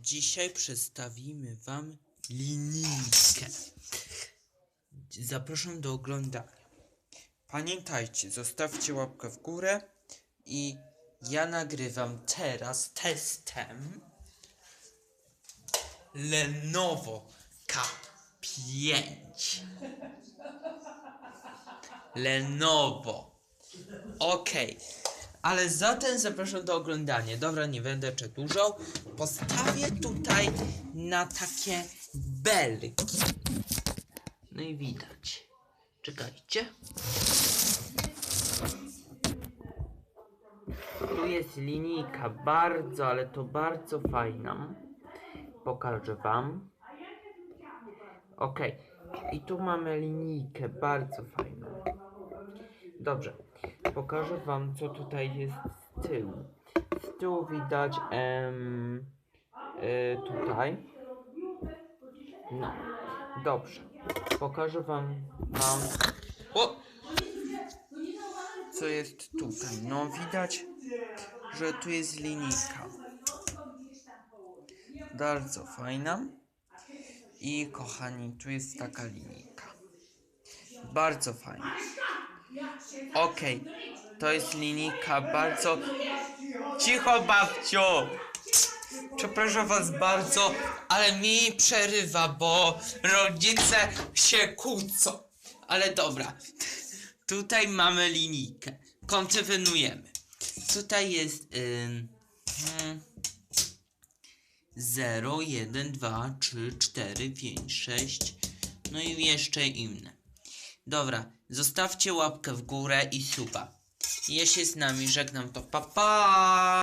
Dzisiaj przedstawimy wam linijkę. Zapraszam do oglądania. Pamiętajcie, zostawcie łapkę w górę i ja nagrywam teraz testem Lenovo K5 Lenovo Okej, ale zatem zapraszam do oglądania. Dobra, nie będę przedłużał. Postawię tutaj na takie belki. No i widać. Czekajcie. Tu jest linijka bardzo, ale to bardzo fajna. Pokażę wam. Ok. I tu mamy linijkę bardzo fajną. Dobrze. Pokażę wam co tutaj jest z tyłu. Z tyłu widać em, y, tutaj. No. Dobrze. Pokażę wam wam. O! Co jest tutaj? No widać, że tu jest linijka. Bardzo fajna. I kochani, tu jest taka linijka. Bardzo fajna. Okej, to jest linijka bardzo... Cicho babciu! Przepraszam was bardzo, ale mi przerywa, bo rodzice się kłócą. Ale dobra, tutaj mamy linijkę. Kontynuujemy. Tutaj jest... Ym, hmm, 0, 1, 2, 3, 4, 5, 6, no i jeszcze inne. Dobra, zostawcie łapkę w górę i suba. Ja się z nami żegnam, to pa pa!